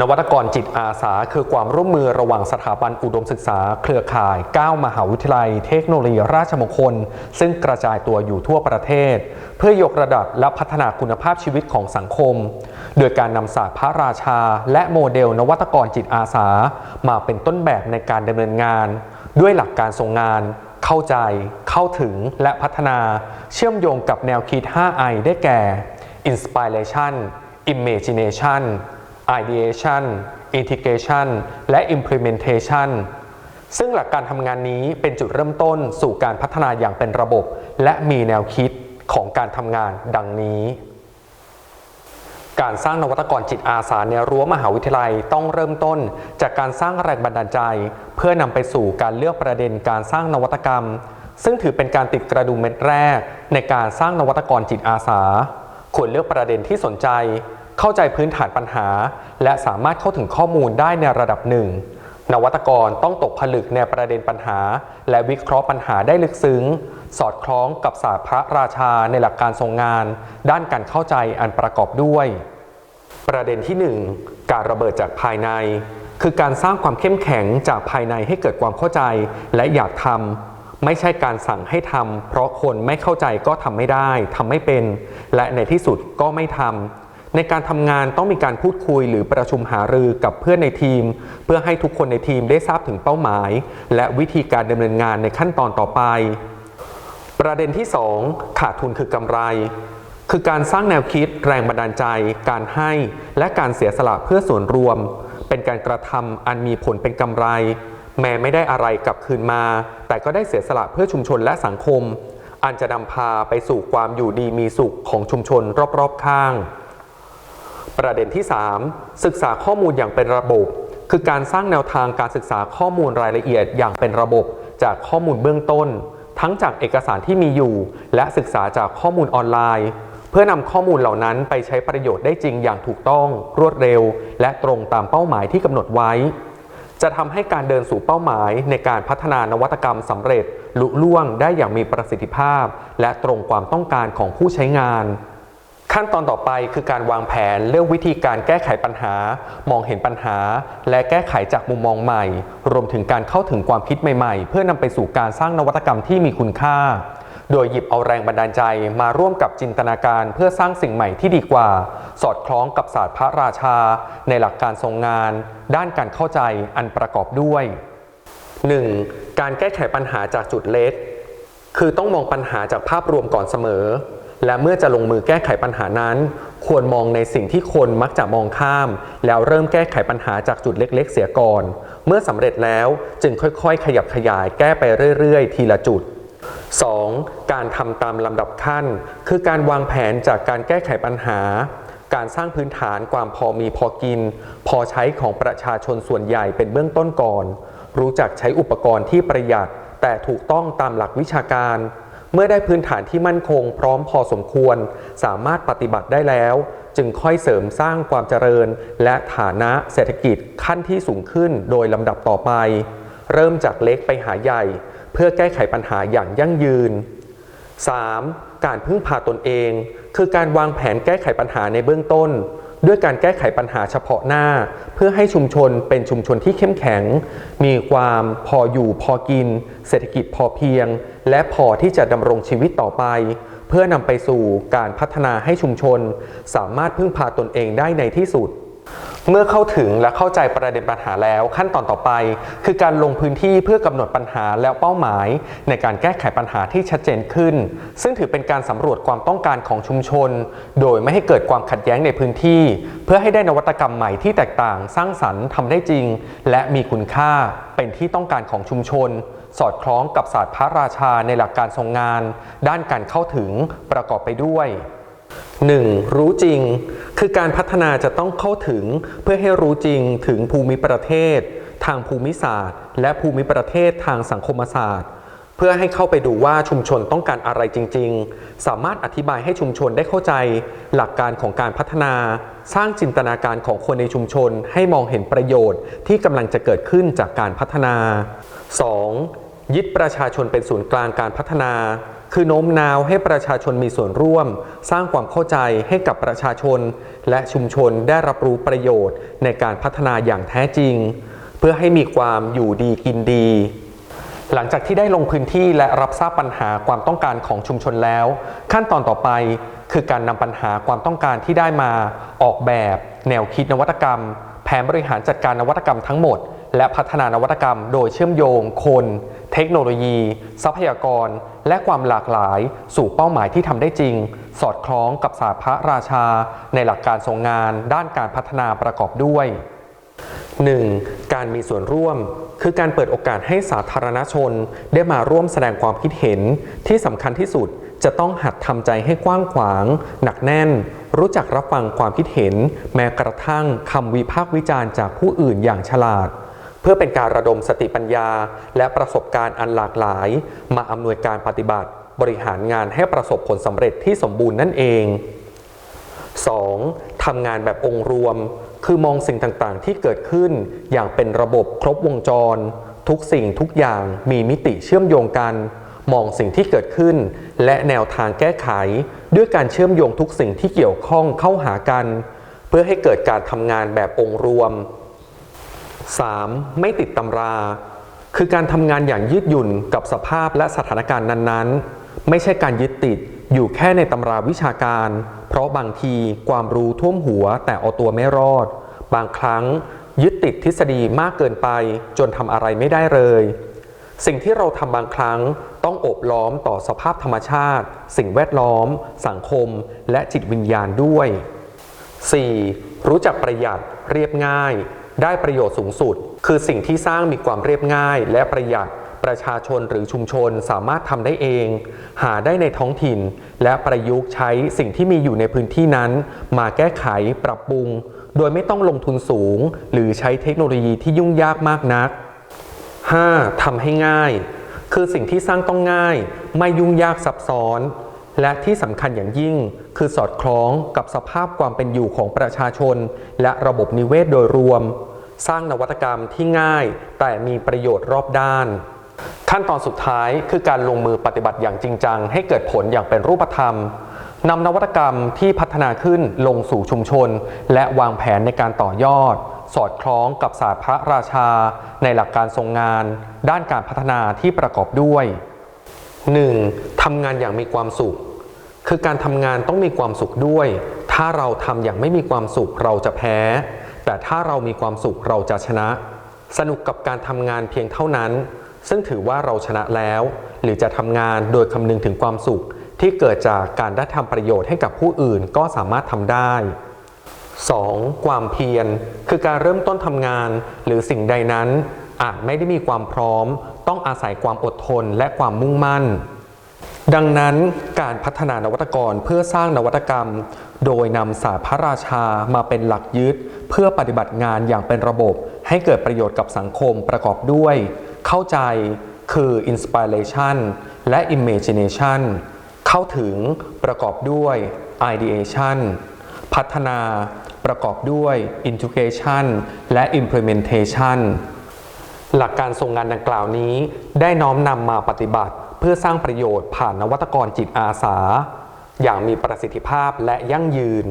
นวัตกรจิตอาสาคือความร่วมมือระหว่างสถาบันอุดมศึกษา เครือข่าย 9 มหาวิทยาลัย เทคโนโลยีราชมงคล ซึ่งกระจายตัวอยู่ทั่วประเทศ เพื่อยกระดับและพัฒนาคุณภาพชีวิตของสังคม โดยการนำศาสตร์พระราชา และโมเดลนวัตกรจิตอาสา มาเป็นต้นแบบในการดำเนินงาน ด้วยหลักการทรงงาน เข้าใจ เข้าถึงและพัฒนา เชื่อมโยงกับแนวคิด 5I ได้แก่ Inspiration Imagination ideation integration และ implementation ซึ่งหลักการทำงานนี้เป็นจุดเริ่มต้นสู่การพัฒนาอย่างเป็นระบบ และมีแนวคิดของการทำงานดังนี้ การสร้างนวัตกรจิตอาสาในรั้วมหาวิทยาลัยต้องเริ่มต้น จากการสร้างแรงบันดาลใจ เพื่อนำไปสู่การเลือกประเด็นการสร้างนวัตกรรม ซึ่งถือเป็นการติดกระดุมเม็ดแรก ในการสร้างนวัตกรจิตอาสาควรเลือกประเด็นที่สนใจ เข้าใจพื้นฐานปัญหา และสามารถเข้าถึงข้อมูลได้ในระดับหนึ่ง นวัตกรต้องตกผลึกในประเด็นปัญหา และวิเคราะห์ปัญหาได้ลึกซึ้ง สอดคล้องกับศาสตร์พระราชาในหลักการทรงงาน ด้านการเข้าใจอันประกอบด้วย ประเด็นที่ 1 การระเบิดจากภายใน คือการสร้างความเข้มแข็งจากภายในให้เกิดความเข้าใจและอยากทำไม่ใช่การสั่งให้ทำเพราะคนไม่เข้าใจก็ทำไม่ได้ทำไม่เป็น และในที่สุดก็ไม่ทำ ในการทำงานต้องมีการพูดคุยหรือประชุมหารือกับเพื่อนในทีม เพื่อให้ทุกคนในทีมได้ทราบถึงเป้าหมาย และวิธีการดำเนินงานในขั้นตอนต่อไป ประเด็นที่ 2 ขาดทุนคือกำไร คือการสร้างแนวคิด แรงบันดาลใจ การให้ และการเสียสละเพื่อส่วนรวม เป็นการกระทำอันมีผลเป็นกำไร แม้ไม่ได้อะไรกลับคืนมา แต่ก็ได้เสียสละเพื่อชุมชนและสังคม อันจะนำพาไปสู่ความอยู่ดีมีสุขของชุมชนรอบๆข้าง ประเด็นที่ 3 ศึกษาข้อมูลอย่างเป็นระบบ คือการสร้างแนวทางการศึกษาข้อมูลรายละเอียดอย่างเป็นระบบ จากข้อมูลเบื้องต้น ทั้งจากเอกสารที่มีอยู่ และศึกษาจากข้อมูลออนไลน์ เพื่อนำข้อมูลเหล่านั้นไปใช้ประโยชน์ได้จริงอย่างถูกต้อง รวดเร็ว และตรงตามเป้าหมายที่กำหนดไว้ จะทำให้การเดินสู่เป้าหมายในการพัฒนานวัตกรรมสำเร็จลุล่วงได้อย่างมีประสิทธิภาพ และตรงความต้องการของผู้ใช้งาน ขั้นตอนต่อไปคือการวางแผนเลือกวิธีการแก้ไขปัญหา มองเห็นปัญหา และแก้ไขจากมุมมองใหม่ รวมถึงการเข้าถึงความคิดใหม่ๆ เพื่อนำไปสู่การสร้างนวัตกรรมที่มีคุณค่า โดยหยิบเอาแรงบันดาลใจมาร่วมกับจินตนาการเพื่อสร้างสิ่งใหม่ที่ดีกว่า สอดคล้องกับศาสตร์พระราชา ในหลักการทรงงาน ด้านการเข้าใจอันประกอบด้วย 1. การแก้ไขปัญหาจากจุดเล็กคือต้องมองปัญหาจากภาพรวมก่อนเสมอ และเมื่อจะลงมือแก้ไขปัญหานั้น ควรมองในสิ่งที่คนมักจะมองข้าม แล้วเริ่มแก้ไขปัญหาจากจุดเล็ก ๆ เสียก่อน เมื่อสำเร็จแล้วจึงค่อยๆ ขยับขยายแก้ไปเรื่อยๆ ทีละจุด 2. การทำตามลำดับขั้น คือการวางแผนจากการแก้ไขปัญหา การสร้างพื้นฐานความพอมีพอกิน พอใช้ของประชาชนส่วนใหญ่เป็นเบื้องต้นก่อน รู้จักใช้อุปกรณ์ที่ประหยัด แต่ถูกต้องตามหลักวิชาการ เมื่อได้พื้นฐานที่มั่นคงพร้อมพอสมควร สามารถปฏิบัติได้แล้ว จึงค่อยเสริมสร้างความเจริญ และฐานะเศรษฐกิจขั้นที่สูงขึ้นโดยลำดับต่อไป เริ่มจากเล็กไปหาใหญ่ เพื่อแก้ไขปัญหาอย่างยั่งยืน 3. การพึ่งพาตนเอง คือการวางแผนแก้ไขปัญหาในเบื้องต้น ด้วยการแก้ไขปัญหาเฉพาะหน้า เพื่อให้ชุมชนเป็นชุมชนที่เข้มแข็ง มีความพออยู่พอกิน เศรษฐกิจพอเพียง และพอที่จะดำรงชีวิตต่อไป เพื่อนำไปสู่การพัฒนาให้ชุมชน สามารถพึ่งพาตนเองได้ในที่สุด เมื่อเข้าถึงและเข้าใจประเด็นปัญหาแล้วขั้นตอนต่อไป คือการลงพื้นที่เพื่อกำหนดปัญหาและเป้าหมาย ในการแก้ไขปัญหาที่ชัดเจนขึ้น ซึ่งถือเป็นการสำรวจความต้องการของชุมชน โดยไม่ให้เกิดความขัดแย้งในพื้นที่ เพื่อให้ได้นวัตกรรมใหม่ที่แตกต่าง สร้างสรรค์ทำได้จริง และมีคุณค่าเป็นที่ต้องการของชุมชน สอดคล้องกับศาสตร์พระราชาในหลักการทรงงาน ด้านการเข้าถึงประกอบไปด้วย 1. รู้จริง คือการพัฒนาจะต้องเข้าถึงเพื่อให้รู้จริงถึงภูมิประเทศ ทางภูมิศาสตร์ และภูมิประเทศทางสังคมศาสตร์ เพื่อให้เข้าไปดูว่าชุมชนต้องการอะไรจริง ๆ สามารถอธิบายให้ชุมชนได้เข้าใจ หลักการของการพัฒนา สร้างจินตนาการของคนในชุมชนให้มองเห็นประโยชน์ที่กำลังจะเกิดขึ้นจากการพัฒนา 2. ยึดประชาชนเป็นศูนย์กลางการพัฒนา คือโน้มน้าวให้ประชาชนมีส่วนร่วม สร้างความเข้าใจให้กับประชาชน และชุมชนได้รับรู้ประโยชน์ในการพัฒนาอย่างแท้จริง เพื่อให้มีความอยู่ดีกินดีหลังจากที่ได้ลงพื้นที่และรับทราบปัญหาความต้องการของชุมชนแล้ว ขั้นตอนต่อไปคือการนำปัญหาความต้องการที่ได้มา ออกแบบ แนวคิดนวัตกรรม แผนบริหารจัดการนวัตกรรมทั้งหมด และพัฒนานวัตกรรม โดยเชื่อมโยงคน เทคโนโลยี ทรัพยากร และความหลากหลาย สู่เป้าหมายที่ทำได้จริง สอดคล้องกับศาสตร์พระราชา ในหลักการทรงงานด้านการพัฒนาประกอบด้วย 1. การมีส่วนร่วม คือการเปิดโอกาสให้สาธารณชน ได้มาร่วมแสดงความคิดเห็น ที่สำคัญที่สุดจะต้องหัดทำใจให้กว้างขวาง หนักแน่น รู้จักรับฟังความคิดเห็น แม้กระทั่งคำวิพากษ์วิจารณ์จากผู้อื่นอย่างฉลาด พื่อเป็นการระดมสติปัญญา และประสบการณ์อันหลากหลาย มาอำนวยการปฏิบัติบริหารงานให้ประสบผลสำเร็จที่สมบูรณ์นั่นเอง 2. ทำงานแบบองค์รวม คือมองสิ่งต่างๆ ที่เกิดขึ้น อย่างเป็นระบบครบวงจร ทุกสิ่งทุกอย่างมีมิติเชื่อมโยงกัน มองสิ่งที่เกิดขึ้น และแนวทางแก้ไข ด้วยการเชื่อมโยงทุกสิ่งที่เกี่ยวข้องเข้าหากัน เพื่อให้เกิดการทำงานแบบองค์รวม 3. ไม่ติดตำรา คือการทำงานอย่างยืดหยุ่นกับสภาพและสถานการณ์นั้นๆ ไม่ใช่การยึดติดอยู่แค่ในตำราวิชาการ เพราะบางทีความรู้ท่วมหัวแต่เอาตัวไม่รอด บางครั้งยึดติดทฤษฎีมากเกินไป จนทำอะไรไม่ได้เลย สิ่งที่เราทำบางครั้งต้องอบล้อมต่อสภาพธรรมชาติ สิ่งแวดล้อม สังคม และจิตวิญญาณด้วย 4. รู้จักประหยัดเรียบง่าย ได้ประโยชน์สูงสุด คือสิ่งที่สร้างมีความเรียบง่าย และประหยัดประชาชนหรือชุมชนสามารถทำได้เอง หาได้ในท้องถิ่น และประยุกต์ใช้สิ่งที่มีอยู่ในพื้นที่นั้น มาแก้ไขปรับปรุง โดยไม่ต้องลงทุนสูง หรือใช้เทคโนโลยีที่ยุ่งยากมากนัก 5. ทำให้ง่าย คือสิ่งที่สร้างต้องง่าย ไม่ยุ่งยากซับซ้อน และที่สำคัญอย่างยิ่ง คือสอดคล้องกับสภาพความเป็นอยู่ของประชาชน และระบบนิเวศโดยรวม สร้างนวัตกรรมที่ง่าย แต่มีประโยชน์รอบด้าน ขั้นตอนสุดท้ายคือการลงมือปฏิบัติอย่างจริงจัง ให้เกิดผลอย่างเป็นรูปธรรมนำนวัตกรรมที่พัฒนาขึ้นลงสู่ชุมชน และวางแผนในการต่อยอด สอดคล้องกับศาสตร์พระราชา ในหลักการทรงงาน ด้านการพัฒนาที่ประกอบด้วย 1. ทำงานอย่างมีความสุข คือการทำงานต้องมีความสุขด้วย ถ้าเราทำอย่างไม่มีความสุขเราจะแพ้ แต่ถ้าเรามีความสุขเราจะชนะ สนุกกับการทำงานเพียงเท่านั้น ซึ่งถือว่าเราชนะแล้ว หรือจะทำงานโดยคำนึงถึงความสุข ที่เกิดจากการได้ทำประโยชน์ให้กับผู้อื่นก็สามารถทำได้ 2. ความเพียร คือการเริ่มต้นทำงาน หรือสิ่งใดนั้นอาจไม่ได้มีความพร้อม ต้องอาศัยความอดทนและความมุ่งมั่น ดังนั้นการพัฒนานวัตกรเพื่อสร้างนวัตกรรม โดยนำศาสตร์พระราชามาเป็นหลักยึด เพื่อปฏิบัติงานอย่างเป็นระบบ ให้เกิดประโยชน์กับสังคมประกอบด้วย เข้าใจคือ inspiration และ imagination เข้าถึงประกอบด้วย ideation พัฒนาประกอบด้วย integration และ implementation หลักการทรงงานดังกล่าวนี้ได้น้อมนำมาปฏิบัติ พื่อสร้างประโยชน์ผ่านนวัตกรจิตอาสา อย่างมีประสิทธิภาพและยั่งยืน